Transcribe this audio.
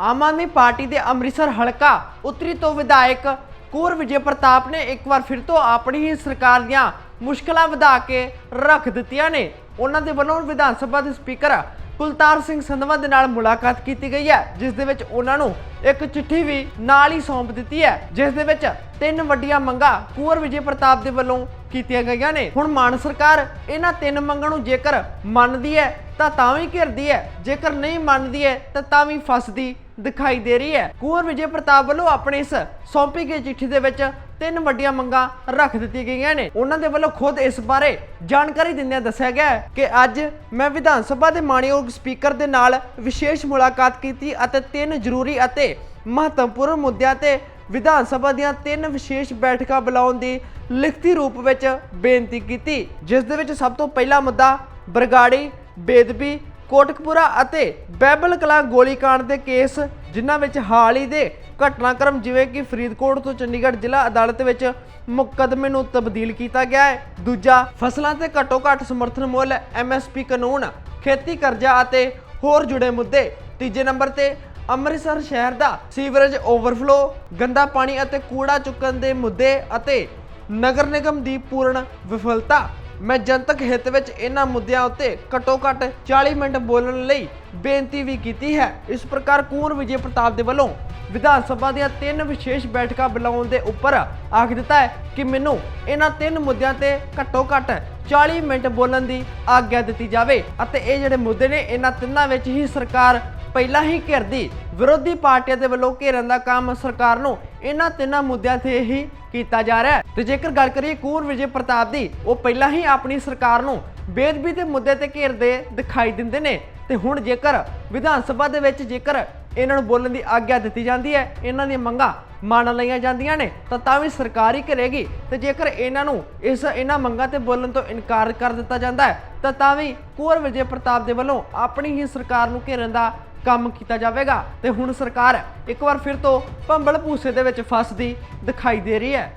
Aam Aadmi party ਦੇ ਅੰਮ੍ਰਿਤਸਰ ਹਲਕਾ ਉੱਤਰੀ ਤੋਂ ਵਿਧਾਇਕ ਕੁਰ ਵਿਜੇ ਪ੍ਰਤਾਪ ਨੇ ਇੱਕ ਵਾਰ ਫਿਰ ਤੋਂ ਆਪਣੀ ਹੀ ਸਰਕਾਰ ਦੀਆਂ ਮੁਸ਼ਕਲਾਂ ਵਧਾ ਕੇ ਰੱਖ ਦਿੱਤੀਆਂ ਨੇ। ਉਹਨਾਂ ਦੇ ਵੱਲੋਂ ਵਿਧਾਨ ਸਭਾ ਦੇ ਸਪੀਕਰ ਕੁਲਤਾਰ ਸਿੰਘ ਸੰਧਵਾ ਦੇ ਨਾਲ ਮੁਲਾਕਾਤ ਕੀਤੀ ਗਈ ਹੈ, ਜਿਸ ਦੇ ਵਿੱਚ ਉਹਨਾਂ ਨੂੰ ਇੱਕ ਚਿੱਠੀ ਵੀ ਨਾਲ ਹੀ ਸੌਂਪ ਦਿੱਤੀ ਹੈ, ਜਿਸ ਦੇ ਵਿੱਚ ਤਿੰਨ ਵੱਡੀਆਂ ਮੰਗਾਂ ਕੁੰਵਰ ਵਿਜੇ ਪ੍ਰਤਾਪ ਦੇ ਵੱਲੋਂ ਕੀਤੀਆਂ ਗਈਆਂ ਨੇ। ਹੁਣ ਮਾਨ ਸਰਕਾਰ ਇਹਨਾਂ ਤਿੰਨ ਮੰਗਾਂ ਨੂੰ ਜੇਕਰ ਮੰਨਦੀ ਹੈ, ਤਾਂ ਤਾਂ ਵੀ ਘਿਰਦੀ ਹੈ, ਜੇਕਰ ਨਹੀਂ ਮੰਨਦੀ ਹੈ, ਤਾਂ ਤਾਂ ਵੀ ਫਸਦੀ ਦਿਖਾਈ ਦੇ ਰਹੀ ਹੈ। ਕੁੰਵਰ ਵਿਜੇ ਪ੍ਰਤਾਪ ਵੱਲੋਂ ਆਪਣੇ ਇਸ ਸੌਂਪੀ ਗਈ ਚਿੱਠੀ ਦੇ ਵਿੱਚ ਤਿੰਨ ਵੱਡੀਆਂ ਮੰਗਾਂ ਰੱਖ ਦਿੱਤੀਆਂ ਗਈਆਂ ਨੇ। ਉਹਨਾਂ ਦੇ ਵੱਲੋਂ ਖੁਦ ਇਸ ਬਾਰੇ ਜਾਣਕਾਰੀ ਦਿੰਦਿਆਂ ਦੱਸਿਆ ਗਿਆ ਕਿ ਅੱਜ ਮੈਂ ਵਿਧਾਨ ਸਭਾ ਦੇ ਮਾਣਯੋਗ ਸਪੀਕਰ ਦੇ ਨਾਲ ਵਿਸ਼ੇਸ਼ ਮੁਲਾਕਾਤ ਕੀਤੀ ਅਤੇ ਤਿੰਨ ਜ਼ਰੂਰੀ ਅਤੇ ਮਹੱਤਵਪੂਰਨ ਮੁੱਦਿਆਂ ਤੇ ਵਿਧਾਨ ਸਭਾ ਦੀਆਂ ਤਿੰਨ ਵਿਸ਼ੇਸ਼ ਬੈਠਕਾਂ ਬੁਲਾਉਣ ਦੀ ਲਿਖਤੀ ਰੂਪ ਵਿੱਚ ਬੇਨਤੀ ਕੀਤੀ, ਜਿਸ ਦੇ ਵਿੱਚ ਸਭ ਤੋਂ ਪਹਿਲਾ ਮੁੱਦਾ ਬਰਗਾੜੀ, ਬੇਦਬੀ ਕੋਟਕਪੂਰਾ ਅਤੇ ਬੈਬਲ ਕਲਾਂ ਗੋਲੀकांड ਦੇ ਕੇਸ, ਜਿਨ੍ਹਾਂ ਵਿੱਚ ਹਾਲ ਹੀ ਦੇ ਘਟਨਾਕ੍ਰਮ ਜਿਵੇਂ ਕਿ ਫਰੀਦਕੋਟ ਤੋਂ ਚੰਡੀਗੜ੍ਹ ਜ਼ਿਲ੍ਹਾ ਅਦਾਲਤ ਵਿੱਚ ਮੁਕੱਦਮੇ ਨੂੰ ਤਬਦੀਲ ਕੀਤਾ ਗਿਆ ਹੈ। ਦੂਜਾ, ਫਸਲਾਂ ਤੇ ਘੱਟੋ ਘੱਟ ਸਮਰਥਨ ਮੁੱਲ ਐਮਐਸਪੀ ਕਾਨੂੰਨ, ਖੇਤੀ ਕਰਜ਼ਾ ਅਤੇ ਹੋਰ ਜੁੜੇ ਮੁੱਦੇ। ਤੀਜੇ ਨੰਬਰ ਤੇ ਅੰਮ੍ਰਿਤਸਰ ਸ਼ਹਿਰ ਦਾ ਸੀਵਰੇਜ ਓਵਰਫਲੋ, ਗੰਦਾ ਪਾਣੀ ਅਤੇ ਕੂੜਾ ਚੁੱਕਣ ਦੇ ਮੁੱਦੇ ਅਤੇ ਨਗਰ ਨਿਗਮ ਦੀ ਪੂਰਨ ਵਿਫਲਤਾ। ਮੈਂ ਜਨਤਕ ਹਿੱਤ ਵਿੱਚ ਇਹਨਾਂ ਮੁੱਦਿਆਂ ਉੱਤੇ ਘੱਟੋ ਘੱਟ 40 ਮਿੰਟ ਬੋਲਣ ਲਈ ਬੇਨਤੀ ਵੀ ਕੀਤੀ ਹੈ। ਇਸ ਪ੍ਰਕਾਰ ਕੂਰ ਵਿਜੇ ਪ੍ਰਤਾਪ ਦੇ ਵੱਲੋਂ ਵਿਧਾਨ ਸਭਾ ਦੀਆਂ ਤਿੰਨ ਵਿਸ਼ੇਸ਼ ਬੈਠਕਾਂ ਬੁਲਾਉਣ ਦੇ ਉੱਪਰ ਆਖ ਦਿੱਤਾ ਹੈ ਕਿ ਮੈਨੂੰ ਇਹਨਾਂ ਤਿੰਨ ਮੁੱਦਿਆਂ ਤੇ ਘੱਟੋ ਘੱਟ 40 ਮਿੰਟ ਬੋਲਣ ਦੀ ਆਗਿਆ ਦਿੱਤੀ ਜਾਵੇ ਅਤੇ ਇਹ ਜਿਹੜੇ ਮੁੱਦੇ ਨੇ, ਇਹਨਾਂ ਤਿੰਨਾਂ ਵਿੱਚ ਹੀ ਸਰਕਾਰ ਪਹਿਲਾਂ ਹੀ ਘਿਰਦੀ। ਵਿਰੋਧੀ ਪਾਰਟੀਆਂ ਦੇ ਵੱਲੋਂ ਘੇਰਨ ਦਾ ਕੰਮ ਸਰਕਾਰ ਨੂੰ ਇਹਨਾਂ ਤਿੰਨਾਂ ਮੁੱਦਿਆਂ ਤੇ ਹੀ ਕੀਤਾ ਜਾ ਰਿਹਾ ਹੈ। ਤੇ ਜੇਕਰ ਗੱਲ ਕਰੀਏ ਕੂਰ ਵਿਜੇ ਪ੍ਰਤਾਪ ਦੀ, ਉਹ ਪਹਿਲਾਂ ਹੀ ਆਪਣੀ ਸਰਕਾਰ ਨੂੰ ਬੇਦਬੀ ਦੇ ਮੁੱਦੇ ਤੇ ਘੇਰਦੇ ਦਿਖਾਈ ਦਿੰਦੇ ਨੇ। ਤੇ ਹੁਣ ਜੇਕਰ ਵਿਧਾਨ ਸਭਾ ਦੇ ਵਿੱਚ ਜੇਕਰ ਇਹਨਾਂ ਨੂੰ ਬੋਲਣ ਦੀ ਆਗਿਆ ਦਿੱਤੀ ਜਾਂਦੀ ਹੈ, ਇਹਨਾਂ ਦੀਆਂ ਮੰਗਾਂ ਮੰਨ ਲਈਆਂ ਜਾਂਦੀਆਂ ਨੇ, ਤਾਂ ਤਾਂ ਵੀ ਸਰਕਾਰ ਹੀ ਕਰੇਗੀ ਤੇ ਜੇਕਰ ਇਹਨਾਂ ਨੂੰ ਇਸ ਇਹਨਾਂ ਮੰਗਾਂ ਤੇ ਬੋਲਣ ਤੋਂ ਇਨਕਾਰ ਕਰ ਦਿੱਤਾ ਜਾਂਦਾ ਹੈ, ਤਾਂ ਤਾਂ ਵੀ ਕੁਰ ਵਿਜੇ ਪ੍ਰਤਾਪ ਦੇ ਵੱਲੋਂ ਆਪਣੀ ਹੀ ਸਰਕਾਰ ਨੂੰ ਘੇਰਨ ਦਾ ਕੰਮ ਕੀਤਾ ਜਾਵੇਗਾ ਤੇ ਹੁਣ ਸਰਕਾਰ ਇੱਕ ਵਾਰ ਫਿਰ ਤੋਂ ਭੰਬਲ ਭੂਸੇ ਦੇ ਵਿੱਚ ਫਸਦੀ ਦਿਖਾਈ ਦੇ ਰਹੀ ਹੈ।